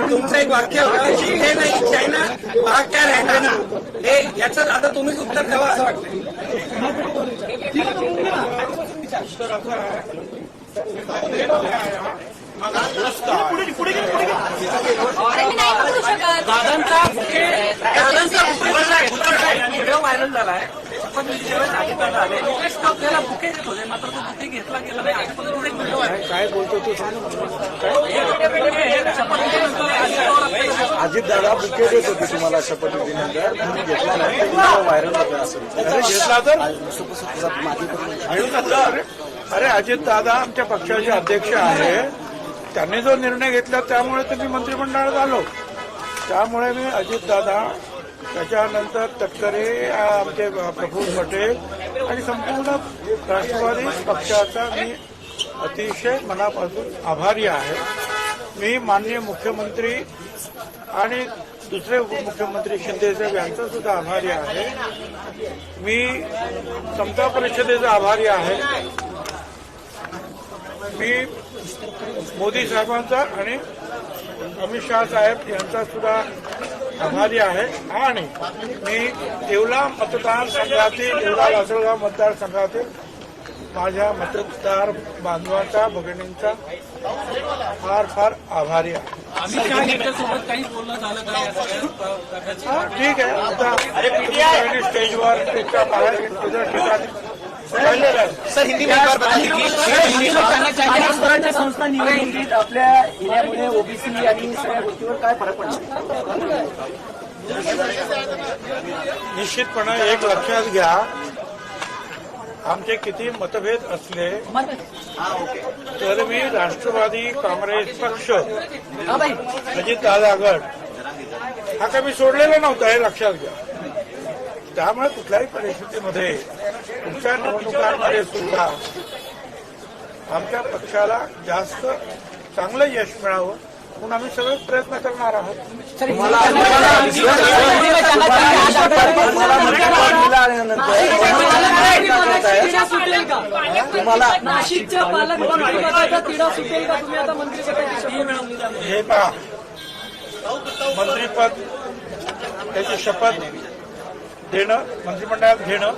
तुमचं एक वाक्य होतं हे नाही चायना भाग क्या राहिला ना? हे याचं आता तुम्हीच उत्तर द्यावं असं वाटतं दादांचा दादांचा व्हिडिओ व्हायरल झालाय. पण ज्यावेळेस अजितदादा आले मुकेश काप त्याला बुके देत? होते मात्र तो बुके घेतला गेला नाही. आजपर्यंत एक व्हिडिओ आहे. काय बोलतो तू सांग. शपथ अजितदादा बुके देत. होते तुम्हाला शपथविधीनंतर तुम्ही घेतला नाही. तो व्हायरल होता असं. अरे घेतला तर? अरे अजित दादा आमच्या पक्षाचे अध्यक्ष आहे. त्यांनी जो निर्णय घेतला त्यामुळे तुम्ही मंत्रिमंडळात आलो. त्यामुळे मी अजित दादा त्याच्यानंतर तटकरे आमचे प्रफुल्ल पटेल आणि संपूर्ण राष्ट्रवादी पक्षाचा मी अतिशय मनापासून आभारी आहे. मी माननीय मुख्यमंत्री आणि दुसरे उपमुख्यमंत्री शिंदेसाहेब यांचा सुद्धा आभारी आहे. मी समता परिषदेचा आभारी आहे. मी मोदी साहेबांचा आणि अमित शाह साहेब यांचा सुद्धा आभारी आहे. आणि मी येवला मतदारसंघातील येवला लासलगाव मतदारसंघातील माझ्या मतदार बांधवांचा भगिनींचा फार फार आभारी आहे. ठीक आहे. आता स्टेजवर त्याच्या बाहेर ठिकाणी. सर हिंदी में एक बार बताइए कि संस्था निवडणुकीत आपल्या येण्यामुळे ओबीसी आणि सगळ्या गोष्टीवर काय फरक पडला निश्चितपणे एक लक्षात घ्या आमचे किती मतभेद असले तर मी राष्ट्रवादी काँग्रेस पक्ष अजित दादा गट हा काही मी सोडलेला नव्हता हे लक्षात घ्या. त्यामुळे कुठल्याही परिस्थितीमध्ये पुढच्या निवडणुकांमध्ये सुद्धा आमच्या पक्षाला जास्त चांगलं यश मिळावं म्हणून आम्ही सगळे प्रयत्न करणार आहोत हे पहा मंत्रीपद त्याची शपथ देणं मंत्रिमंडळात घेणं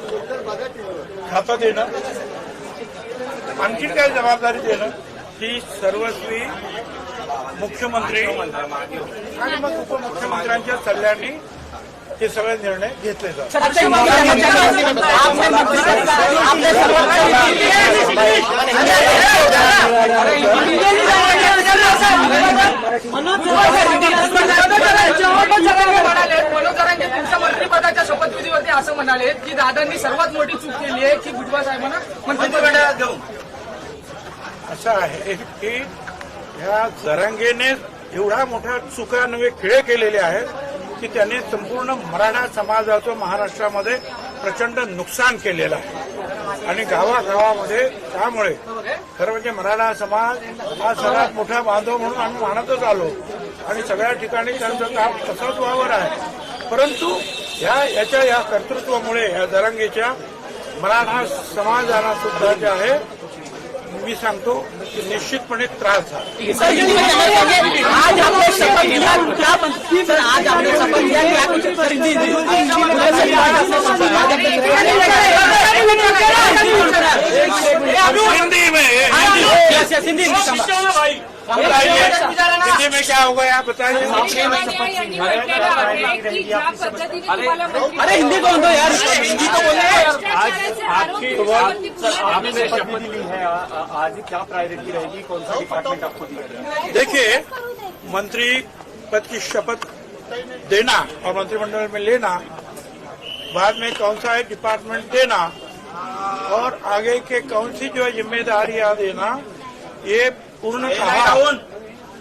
खातं देणं आणखी काय जबाबदारी देणं? ही सर्वस्वी मुख्यमंत्री आणि मग उपमुख्यमंत्र्यांच्या सल्ल्याने हे सगळे निर्णय घेतले जातात. म्हणाले की दादांनी सर्वात मोठी चूक केली आहे की भुजबळ साहेबांना मंत्रिमंडळात घेऊन असं आहे की ह्या जरांगेने एवढा मोठ्या चुका नवे खेळे केलेले आहेत की त्यांनी संपूर्ण मराठा समाजाचं महाराष्ट्रामध्ये प्रचंड नुकसान केलेलं आहे. आणि गावागावामध्ये त्यामुळे खरं म्हणजे मराठा समाज हा सर्वात मोठा बांधव म्हणून आम्ही मानतच आलो. आणि सगळ्या ठिकाणी त्यांचं काम तसंच वावर आहे. परंतु या याच्या या कर्तृत्वामुळे या जरांगेच्या मराठा समाजाला सुद्धा जे आहे मी सांगतो की निश्चितपणे त्रास झाला आज आपने शपथ लिया आज आपने शपथ लिया हिंदी में हिंदी हिंदी में क्या होगा आप बताइए अरे हिंदी को दो यार हिंदी तो पूर्ण आपने शपथ ली है आज क्या प्रायोरिटी रहेगी कौन सा डिपार्टमेंट आपको दिया देखिए, मंत्री पद की शपथ देना और मंत्रिमंडल में लेना, बाद में कौन सा है डिपार्टमेंट देना और आगे के कौन सी जो है जिम्मेदारियाँ देना, ये पूर्णतः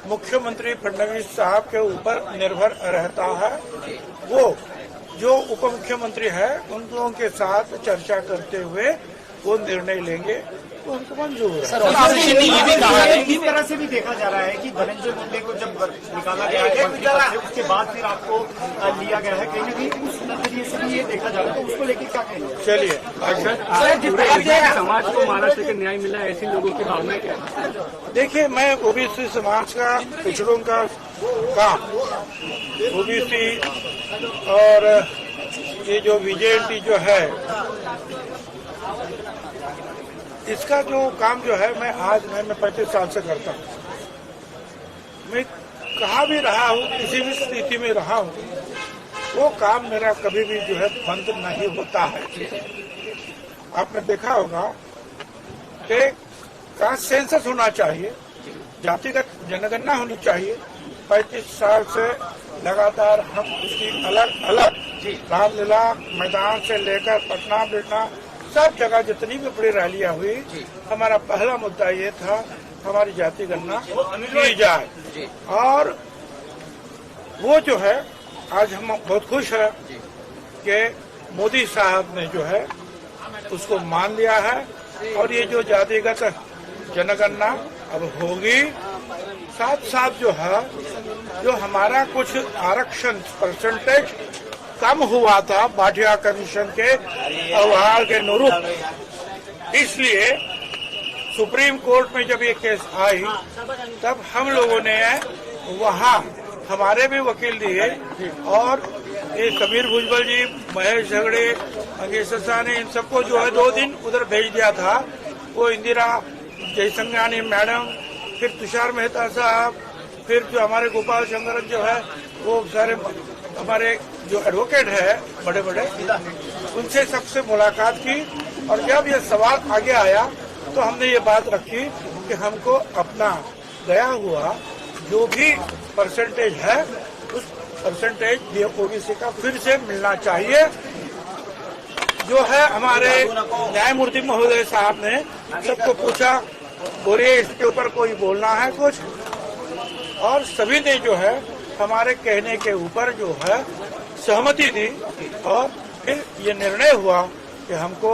मुख्यमंत्री फडणवीस साहब के ऊपर निर्भर रहता है। वो जो उप मुख्यमंत्री है उन लोगों के साथ चर्चा करते हुए वो निर्णय लेंगे। वो हमको मंजूर है सर ऑपोजिशन ने ये भी कहा है इस तरह से भी देखा जा रहा है कि धनंजय मुंडे को जब निकाला गया है से, उसके बाद फिर आपको लिया गया है। कहीं ना कहीं उस नज़रिए से भी ये देखा जा रहा है। तो उसको लेकर क्या कहेंगे चलिए अच्छा समाज को महाराष्ट्र के न्याय मिला है ऐसी लोगों की भावना क्या है? देखिए मैं ओबीसी समाज का पिछड़ों का काम ओबीसी और ये जो बीजेपी जो है इसका जो काम जो है मैं आज मैं, मैं पैंतीस साल से करता हूँ। मैं कहा भी रहा हूँ किसी भी स्थिति में रहा हूँ वो काम मेरा कभी भी जो है बंद नहीं होता है। आपने देखा होगा कि का सेंसस होना चाहिए जातिगत जनगणना होनी चाहिए। पैंतीस साल से लगातार हम उसकी अलग अलग रामलीला मैदान से लेकर पटना बिटना सब जगह जितनी भी बड़ी रैलियाँ हुई हमारा पहला मुद्दा ये था हमारी जाति गणना की जाए। और वो जो है आज हम बहुत खुश है कि मोदी साहब ने जो है उसको मान लिया है। और ये जो जातिगत जनगणना अब होगी साथ साथ जो है जो हमारा कुछ आरक्षण परसेंटेज कम हुआ था भाटिया कमीशन के अवहार के अनुरूप। इसलिए सुप्रीम कोर्ट में जब ये केस आई, तब हम लोगों ने वहाँ हमारे भी वकील दिए और ये समीर भुजबल जी, महेश झगड़े अंगेश ने इन सबको जो है दो दिन उधर भेज दिया था। वो इंदिरा जयसंज्ञानी मैडम, फिर तुषार मेहता साहब, फिर जो हमारे गोपाल शंकरन जो है, वो सारे हमारे जो एडवोकेट है बड़े बड़े उनसे सबसे मुलाकात की और जब ये सवाल आगे आया तो हमने ये बात रखी कि हमको अपना गया हुआ जो भी परसेंटेज है, उस परसेंटेज ओबीसी का फिर से मिलना चाहिए। जो है हमारे न्यायमूर्ति महोदय साहब ने सबको पूछा बोलिए इसके ऊपर कोई बोलना है कुछ? और सभी ने जो है हमारे कहने के ऊपर जो है सहमति दी और फिर ये निर्णय हुआ कि हमको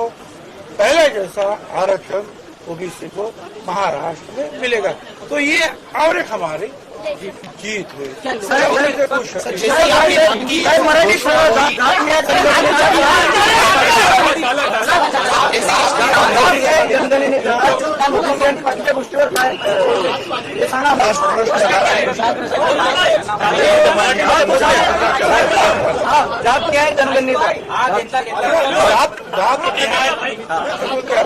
पहले जैसा आरक्षण ओबीसी को महाराष्ट्र में मिलेगा। तो ये और एक हमारी बाकीच्या गोष्टीवर काय सांगा आहे जात न्याय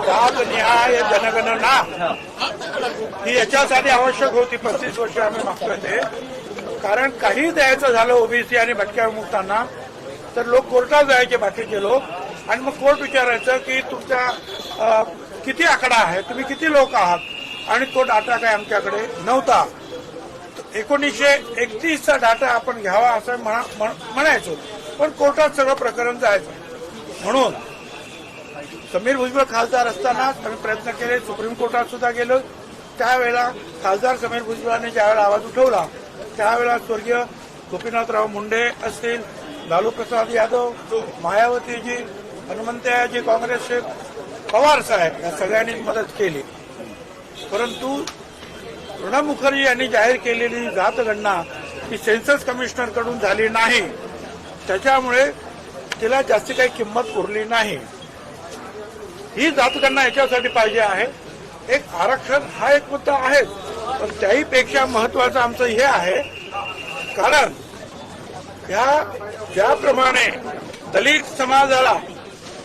जात न्याय जनगणना ही याच्यासाठी आवश्यक होती पस्तीस वर्ष आम्ही मागतोय ते कारण काही द्यायचं झालं ओबीसी आणि भटक्या विमुक्तांना तर लोक कोर्टात जायचे बाकीचे लोक आणि मग कोर्ट विचारायचं की तुमचा किती आकडा आहे तुम्ही किती लोक आहात आणि तो डाटा काय आमच्याकडे नव्हता एकोणीसशे एकतीसचा डाटा आपण घ्यावा असं म्हणा- म्हण- म्हणायचो पण कोर्टात सगळं प्रकरण जायचं म्हणून समीर भुजबळ खासदार असतानाच आम्ही प्रयत्न केले. सुप्रीम कोर्टात सुद्धा गेलो. त्यावेळेला खासदार समीर भुजबळांनी ज्यावेळेला आवाज उठवला त्यावेळेला स्वर्गीय गोपीनाथराव मुंडे असतील लालू प्रसाद यादव मायावतीजी हनुमंतयाजी काँग्रेसचे पवार साहेब या सगळ्यांनी मदत केली. परंतु प्रणब मुखर्जी यांनी जाहीर केलेली जातगणना ही सेन्सस कमिशनरकडून झाली नाही. त्याच्यामुळे तिला जास्ती काही किंमत उरली नाही. ही जातकांना याच्यासाठी पाहिजे आहे. एक आरक्षण हा एक मुद्दा आहे. पण त्याही पेक्षा महत्वाचं आमचं हे आहे. कारण या ज्याप्रमाणे दलित समाजाला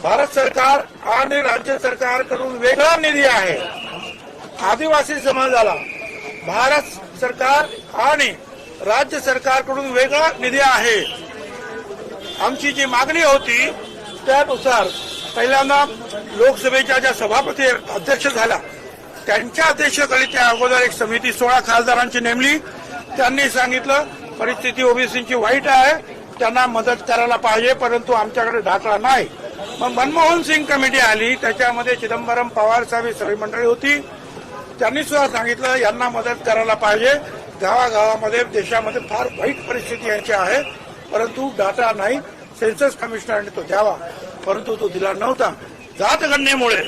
भारत सरकार आणि राज्य सरकारकडून वेगळा निधी आहे. आदिवासी समाजाला भारत सरकार आणि राज्य सरकारकडून वेगळा निधी आहे. आमची जी मागणी होती त्यानुसार पहिल्यांदा लोकसभेच्या ज्या सभापती अध्यक्ष झाल्या त्यांच्या अध्यक्षतेखाली त्या अगोदर एक समिती सोळा खासदारांची नेमली. त्यांनी सांगितलं परिस्थिती ओबीसीची वाईट आहे त्यांना मदत करायला पाहिजे परंतु आमच्याकडे ढाकळा नाही. मग मनमोहन सिंग कमिटी आली त्याच्यामध्ये चिदंबरम पवार साहेब सभी सगळी मंडळी होती. त्यांनी सुद्धा सांगितलं यांना मदत करायला पाहिजे. गावागावामध्ये देशामध्ये फार वाईट परिस्थिती यांची आहे परंतु डाटा नाही. सेन्सस कमिशनरने तो द्यावा. परंतु तो दिला नव्हता. जातगणनेमुळे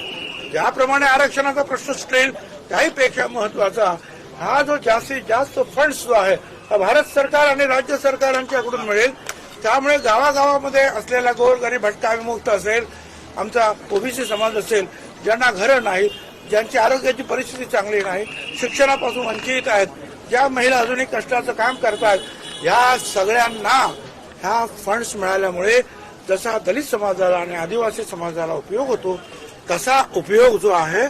ज्याप्रमाणे आरक्षणाचा प्रश्न सुटेल त्याहीपेक्षा महत्त्वाचा हा जो जास्तीत जास्त फंड्स जो आहे हा भारत सरकार आणि राज्य सरकारांच्याकडून मिळेल. त्यामुळे गावागावामध्ये असलेला गोरगरीब भटका विमुक्त असेल आमचा ओबीसी समाज असेल ज्यांना घरं नाहीत ज्यांची आरोग्याची परिस्थिती चांगली नाही शिक्षणापासून वंचित आहेत ज्या महिला अजूनही कष्टाचं काम करतात या सगळ्यांना ह्या फंड्स मिळाल्यामुळे जसा दलित समाजाला आणि आदिवासी समाजाला उपयोग होतो तसा उपयोग जो आहे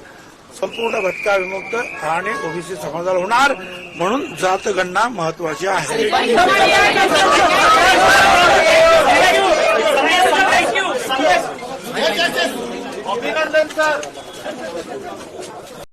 संपूर्ण भटका विमुक्त आणि ओबीसी समाजाला होणार म्हणून जातगणना महत्वाची आहे अभिनंदन सर